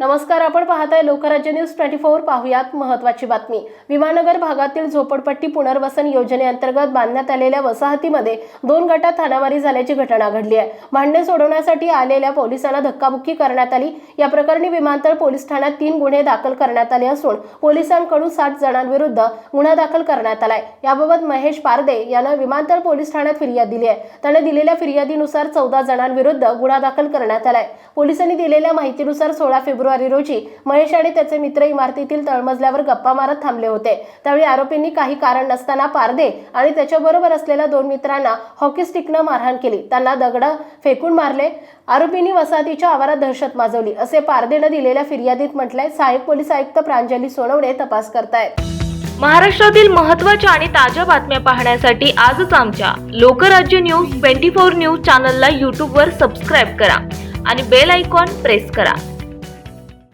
नमस्कार आपण पाहताय लोकराज्य न्यूज ट्वेंटी फोर पाहुयात महत्वाची बातमी. विमानगर भागातील झोपडपट्टी पुनर्वसन योजनेअंतर्गत बांधण्यात आलेल्या वसाहतीमध्ये दोन गटात हाणामारी झाल्याची घटना घडली आहे. भांडणे सोडवण्यासाठी आलेल्या पोलिसांना धक्काबुक्की करण्यात आली. या प्रकरणी विमानतळ पोलीस ठाण्यात तीन गुन्हे दाखल करण्यात आले असून पोलिसांकडून साठ जणांविरुद्ध गुन्हा दाखल करण्यात आलाय. याबाबत महेश पारदे यानं विमानतळ पोलीस ठाण्यात फिर्याद दिली आहे. त्याने दिलेल्या फिर्यादीनुसार चौदा जणांविरुद्ध गुन्हा दाखल करण्यात आलाय. पोलिसांनी दिलेल्या माहितीनुसार सोळा फेब्रुवारी रोजी महेश आणि त्याचे मित्र इमारतीतील तळमजल्यावर गप्पा मारत थांबले होते. त्यावेळी आरोपींनी काही कारण नसताना पारदे आणि त्याच्याबरोबर असलेल्या दोन मित्रांना हॉकी स्टिकनं मारहाण केली. त्यांना दगड फेकून मारले. आरोपींनी वसाहतीच्या आवारात दहशत माजवली. असे पारदेनं दिलेल्या फिर्यादीत म्हटलंय सहाय्यक पोलीस आयुक्त प्रांजली सोनवणे तपास करतायत. महाराष्ट्रातील महत्त्वाच्या आणि ताज्या बातम्या पाहण्यासाठी आजच आमच्या Lokrajya news twenty four news चॅनलला यूट्यूबवर सबस्क्राईब करा आणि बेल आयकॉन प्रेस करा.